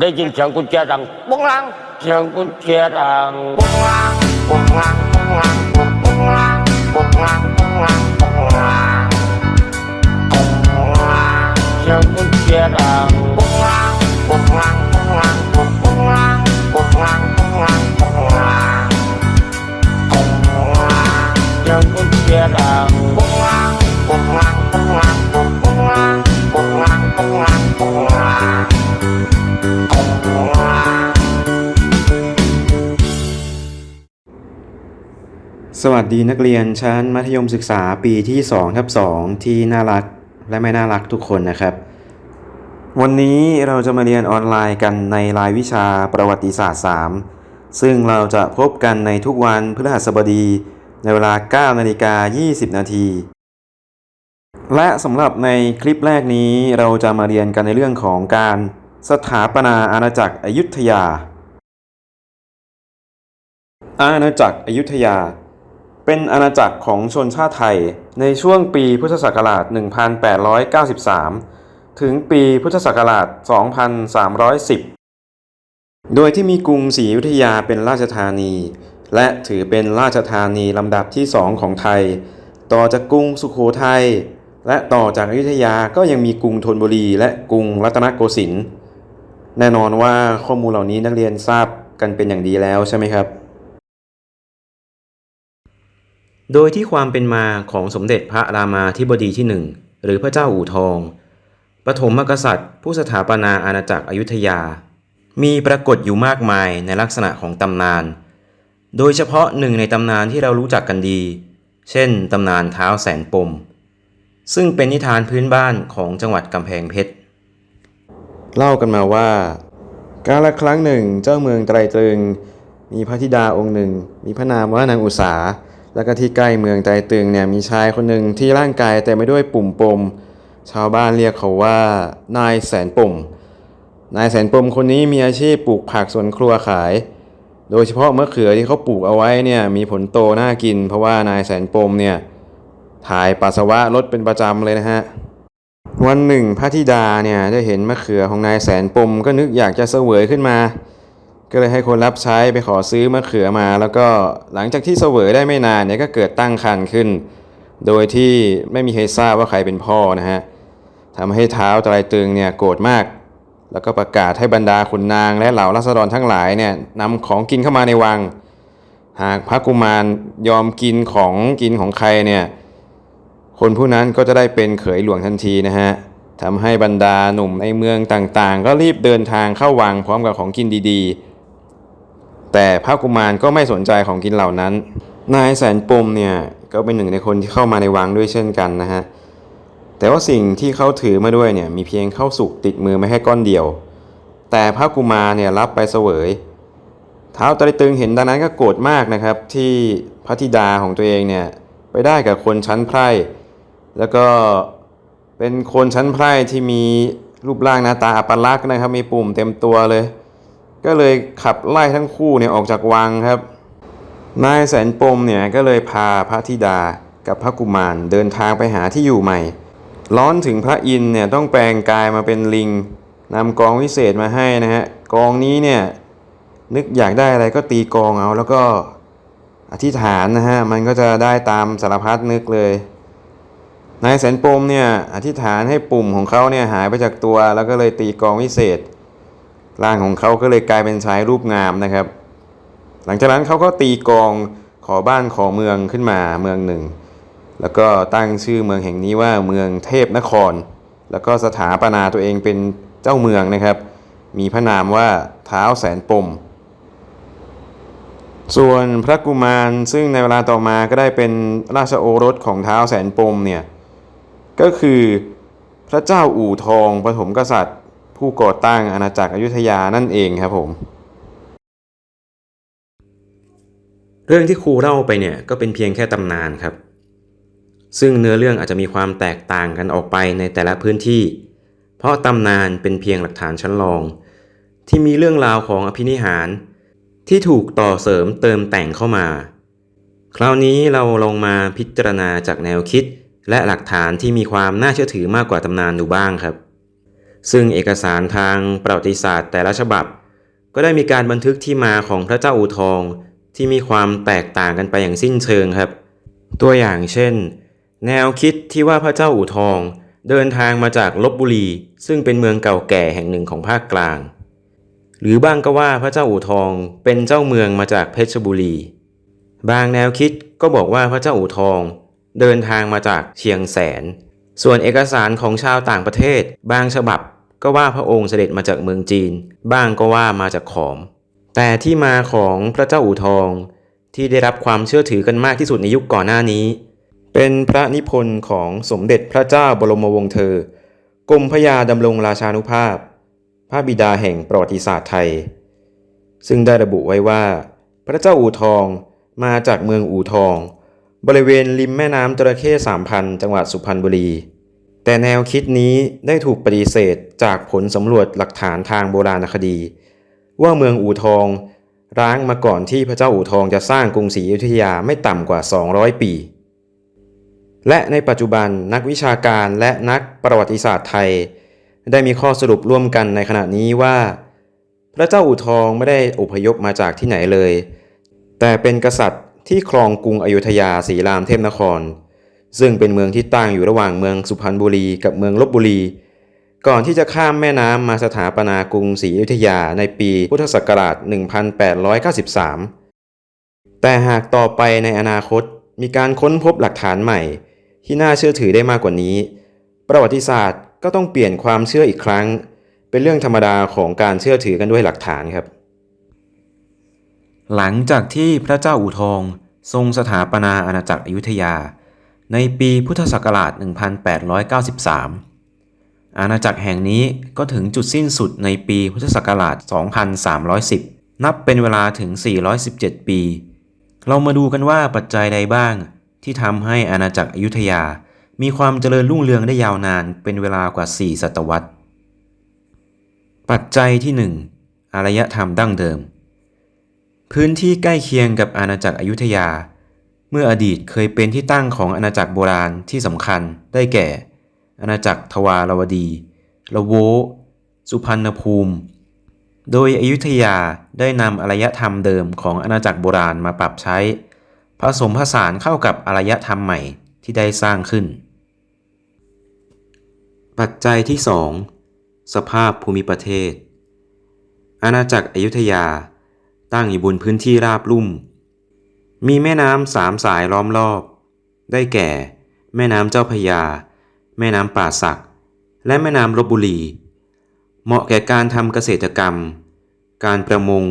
ได้ยินเสียงกุญแจดังปุ้งลังเสียงกุญแจดังปุ้งลังปุ้งลังปุ้งลังปุ้งปุ้งลังปุ้งลังปุ้งลังปุ้งลังปุ้งลังเสียงกุญแจดังปุ้งลัง สวัสดีนักเรียนชั้นมัธยมศึกษาปีที่2ทับ2ที่น่ารักและไม่น่ารักทุกคนนะครับ วันนี้เราจะมาเรียนออนไลน์กันในรายวิชาประวัติศาสตร์ 3 ซึ่งเราจะพบกันในทุกวันพฤหัสบดีในเวลา 9 นาฬิกา 20 นาที และสำหรับในคลิปแรกนี้เราจะมาเรียนกันในเรื่องของการสถาปนาอาณาจักรอยุธยา อาณาจักรอยุธยา เป็นอาณาจักรของชนชาติไทยในช่วงปีพุทธศักราช 1893 ถึงปีพุทธศักราช 2310 โดยที่มีกรุงศรีอยุธยาเป็นราชธานี และถือเป็นราชธานีลำดับที่สองของไทย ต่อจากกรุงสุโขทัยและต่อจากอยุธยาก็ยังมีกรุงธนบุรี และกรุงรัตนโกสินทร์แน่นอนว่าข้อมูลเหล่านี้นักเรียนทราบกันเป็นอย่างดีแล้วใช่ไหมครับ โดยที่ความเป็นมาของสมเด็จพระรามาธิบดีที่หนึ่งหรือพระเจ้าอู่ทอง ปฐมกษัตริย์ ผู้สถาปนาอาณาจักรอยุธยา มีปรากฏอยู่มากมายในลักษณะของตำนาน โดยเฉพาะหนึ่งในตำนานที่เรารู้จักกันดี เช่นตำนานเท้าแสนปม ซึ่งเป็นนิทานพื้นบ้านของจังหวัดกำแพงเพชร เล่ากันมาว่า กาลครั้งหนึ่งเจ้าเมืองไตรตรึง มีพระธิดาองค์หนึ่ง มีพระนามว่านางอุษา แล้วก็ที่ใกล้เมืองไตตึงเนี่ยมีชายคนหนึ่งที่ร่างกายแต่ไม่ด้วยปุ่มปม ชาวบ้านเรียกเขาว่านายแสนปมนายแสนปมคนนี้มีอาชีพปลูกผักสวนครัวขาย โดยเฉพาะมะเขือที่เขาปลูกเอาไว้เนี่ยมีผลโตน่ากิน เพราะว่านายแสนปมเนี่ยถ่ายปัสสาวะลดเป็นประจำเลยนะฮะวันหนึ่งพระธิดาเนี่ยได้เห็นมะเขือของนายแสนปมก็นึกอยากจะเสวยขึ้นมา ก็เลยให้คนรับใช้ไปขอซื้อมะเขือมา แล้วก็หลังจากที่เสวยได้ไม่นานเนี่ยก็เกิดตั้งครรภ์ขึ้น โดยที่ไม่มีใครทราบว่าใครเป็นพ่อนะฮะทำให้เท้าวไตรตึงเนี่ยโกรธมาก แล้วก็ประกาศให้บรรดาขุนนางและเหล่าราษฎรทั้งหลายเนี่ยนำของกินเข้ามาในวัง หากพระกุมารยอมกินของกินของใครเนี่ยคนผู้นั้นก็จะได้เป็นเขยหลวงทันทีนะฮะทำให้บรรดาหนุ่มในเมืองต่างๆ ก็รีบเดินทางเข้าวังพร้อมกับของกินดีๆ แต่พระกุมารก็ไม่สนใจของกินเหล่านั้น นายแสนปมเนี่ยก็เป็นหนึ่งในคนที่เข้ามาในวังด้วยเช่นกันนะฮะ แต่ว่าสิ่งที่เขาถือมาด้วยเนี่ยมีเพียงข้าวสุกติดมือไม่ให้ก้อนเดียว แต่พระกุมารเนี่ยรับไปเสวยเท้าวตรตึงเห็นดังนั้นก็โกรธมากนะครับ ที่พระธิดาของตัวเองเนี่ยไปได้กับคนชั้นไพร่ แล้วก็เป็นคนชั้นไพร่ที่มีรูปร่างหน้าตาอัปลักษณ์นะครับ มีปุ่มเต็มตัวเลย ก็เลยขับไล่ทั้งคู่เนี่ยออกจากวังครับ นายแสนปมเนี่ยก็เลยพาพระธิดากับพระกุมารเดินทางไปหาที่อยู่ใหม่ ร้อนถึงพระอินเนี่ยต้องแปลงกายมาเป็นลิงนำกองวิเศษมาให้นะฮะกองนี้เนี่ยนึกอยากได้อะไรก็ตีกองเอาแล้วก็อธิษฐานนะฮะมันก็จะได้ตามสารพัดนึกเลย นายแสนปมเนี่ยอธิษฐานให้ปุ่มของเขาเนี่ยหายไปจากตัวแล้วก็เลยตีกองวิเศษ ร่างของเขาก็เลยกลายเป็นชายรูปงามนะครับ หลังจากนั้นเขาก็ตีกองขอบ้านขอเมืองขึ้นมาเมืองหนึ่ง แล้วก็ตั้งชื่อเมืองแห่งนี้ว่าเมืองเทพนคร แล้วก็สถาปนาตัวเองเป็นเจ้าเมืองนะครับ มีพระนามว่าเท้าแสนปม ส่วนพระกุมารซึ่งในเวลาต่อมาก็ได้เป็นราชโอรสของเท้าแสนปมเนี่ยก็คือพระเจ้าอู่ทองปฐมกษัตริย์ ผู้ก่อตั้งอาณาจักรอยุธยานั่นเองครับผม เรื่องที่ครูเล่าไปเนี่ยก็เป็นเพียงแค่ตำนานครับ ซึ่งเนื้อเรื่องอาจจะมีความแตกต่างกันออกไปในแต่ละพื้นที่ เพราะตำนานเป็นเพียงหลักฐานชั้นรอง ที่มีเรื่องราวของอภินิหาร ที่ถูกต่อเสริมเติมแต่งเข้ามา คราวนี้เราลองมาพิจารณาจากแนวคิดและหลักฐานที่มีความน่าเชื่อถือมากกว่าตำนานดูบ้างครับ ซึ่งเอกสารทางประวัติศาสตร์แต่ละฉบับ ก็ได้มีการบันทึกที่มาของพระเจ้าอู่ทองที่มีความแตกต่างกันไปอย่างสิ้นเชิงครับ ตัวอย่างเช่น แนวคิดที่ว่าพระเจ้าอู่ทอง เดินทางมาจากลบบุรี ซึ่งเป็นเมืองเก่าแก่แห่งหนึ่งของภาคกลาง หรือบ้างก็ว่าพระเจ้าอู่ทองเป็นเจ้าเมืองมาจากเพชรบุรี บางแนวคิดก็บอกว่าพระเจ้าอู่ทอง เดินทางมาจากเชียงแสน ส่วนเอกสารของชาวต่างประเทศ บางฉบับก็ว่าพระองค์เสด็จมาจากเมืองจีน บ้างก็ว่ามาจากขอม แต่ที่มาของพระเจ้าอู่ทอง ที่ได้รับความเชื่อถือกันมากที่สุดในยุคก่อนหน้านี้ เป็นพระนิพนธ์ของสมเด็จพระเจ้าบรมวงศ์เธอกรมพระยาดำรงราชานุภาพ พระบิดาแห่งประวัติศาสตร์ไทย ซึ่งได้ระบุไว้ว่า พระเจ้าอู่ทองมาจากเมืองอู่ทอง บริเวณริมแม่น้ำจระเข้สามพันจังหวัดสุพรรณบุรี แต่แนวคิดนี้ได้ถูกปฏิเสธจากผลสำรวจหลักฐานทางโบราณคดี ว่าเมืองอู่ทองร้างมาก่อนที่พระเจ้าอู่ทองจะสร้างกรุงศรีอยุธยาไม่ต่ำกว่า 200 ปี และในปัจจุบันนักวิชาการและนักประวัติศาสตร์ไทย ได้มีข้อสรุปร่วมกันในขณะนี้ว่า พระเจ้าอู่ทองไม่ได้อพยพมาจากที่ไหนเลย แต่เป็นกษัตริย์ ที่ครองกรุงอยุธยาศรีรามเทพนคร ซึ่งเป็นเมืองที่ตั้งอยู่ระหว่างเมืองสุพรรณบุรีกับเมืองลบบุรี ก่อนที่จะข้ามแม่น้ำมาสถาปนากรุงศรีอยุธยาในปีพุทธศักราช 1893 แต่หากต่อไปในอนาคตมีการค้นพบหลักฐานใหม่ ที่น่าเชื่อถือได้มากกว่านี้ ประวัติศาสตร์ก็ต้องเปลี่ยนความเชื่ออีกครั้ง เป็นเรื่องธรรมดาของการเชื่อถือกันด้วยหลักฐานครับ หลังจากที่พระเจ้าอู่ทอง ทรงสถาปนาอาณาจักรอยุธยา ในปีพุทธศักราช 1893 อาณาจักรแห่งนี้ก็ถึงจุดสิ้นสุดในปีพุทธศักราช 2310 นับเป็นเวลาถึง 417 ปี เรามาดูกันว่าปัจจัยใดบ้าง ที่ทำให้อาณาจักรอยุธยา มีความเจริญรุ่งเรืองได้ยาวนานเป็นเวลากว่า 4 ศตวรรษ ปัจจัยที่ 1 อารยธรรมดั้งเดิม พื้นที่ใกล้เคียงกับอาณาจักรอยุธยา เมื่ออดีตเคยเป็นที่ตั้งของอาณาจักรโบราณที่สำคัญได้แก่ อาณาจักรทวารวดี ละโว สุพรรณภูมิ โดยอยุธยาได้นำอารยธรรมเดิมของอาณาจักรโบราณมาปรับใช้ ผสมผสานเข้ากับอารยธรรมใหม่ที่ได้สร้างขึ้น ปัจจัยที่ 2 สภาพภูมิประเทศ อาณาจักรอยุธยา ตั้งอยู่บนพื้นที่ราบลุ่ม มีแม่น้ำสามสายล้อมรอบ ได้แก่ แม่น้ำเจ้าพยา แม่น้ำป่าสัก และแม่น้ำลบบุรี เหมาะแก่การทำเกษตรกรรม การประมง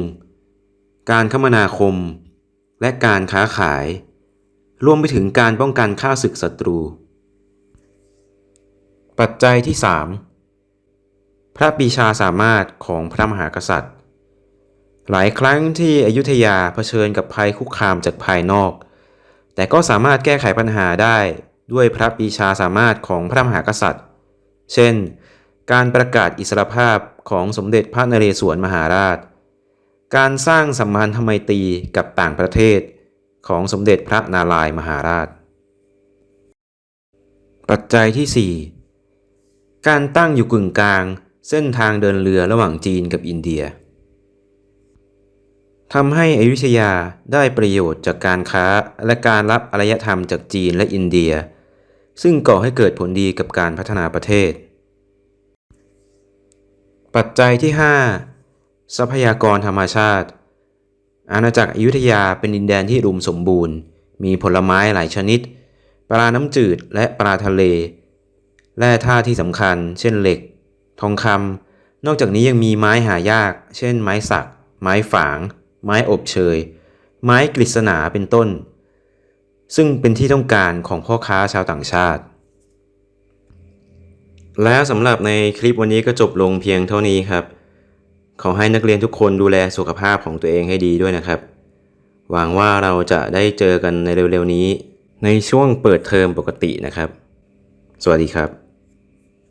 การคมนาคม และการค้าขาย รวมไปถึงการป้องกันข้าศึกศัตรู ปัจจัยที่ 3 พระปีชาสามารถของพระมหากษัตริย์ หลายครั้งที่อยุธยาเผชิญกับภัยคุกคามจากภายนอก แต่ก็สามารถแก้ไขปัญหาได้ด้วยพระปีชาสามารถของพระมหากษัตริย์ เช่น การประกาศอิสรภาพของสมเด็จพระนเรศวรมหาราช การสร้างสัมพันธไมตรีกับต่างประเทศของสมเด็จพระนารายมหาราช ปัจจัยที่ 4 การตั้งอยู่กึ่งกลางเส้นทางเดินเรือระหว่างจีนกับอินเดีย ทำให้อยุธยาได้ประโยชน์จากการค้าและการรับอารยธรรมจากจีนและอินเดีย ซึ่งก่อให้เกิดผลดีกับการพัฒนาประเทศ ปัจจัยที่ 5 ทรัพยากรธรรมชาติ อาณาจักรอยุธยาเป็นดินแดนที่อุมสมบูรณ์ มีผลไม้หลายชนิด ปลาน้ำจืดและปลาทะเล แร่ธาตุที่สำคัญ เช่นเหล็ก ทองคำนอกจากนี้ยังมีไม้หายาก เช่นไม้สัก ไม้ฝาง ไม้อบเชย ไม้กฤษณาเป็นต้น ซึ่งเป็นที่ต้องการของพ่อค้าชาวต่างชาติ แล้วสำหรับในคลิปวันนี้ก็จบลงเพียงเท่านี้ครับ ขอให้นักเรียนทุกคนดูแลสุขภาพของตัวเองให้ดีด้วยนะครับ หวังว่าเราจะได้เจอกันในเร็วๆนี้ ในช่วงเปิดเทอมปกตินะครับ สวัสดีครับ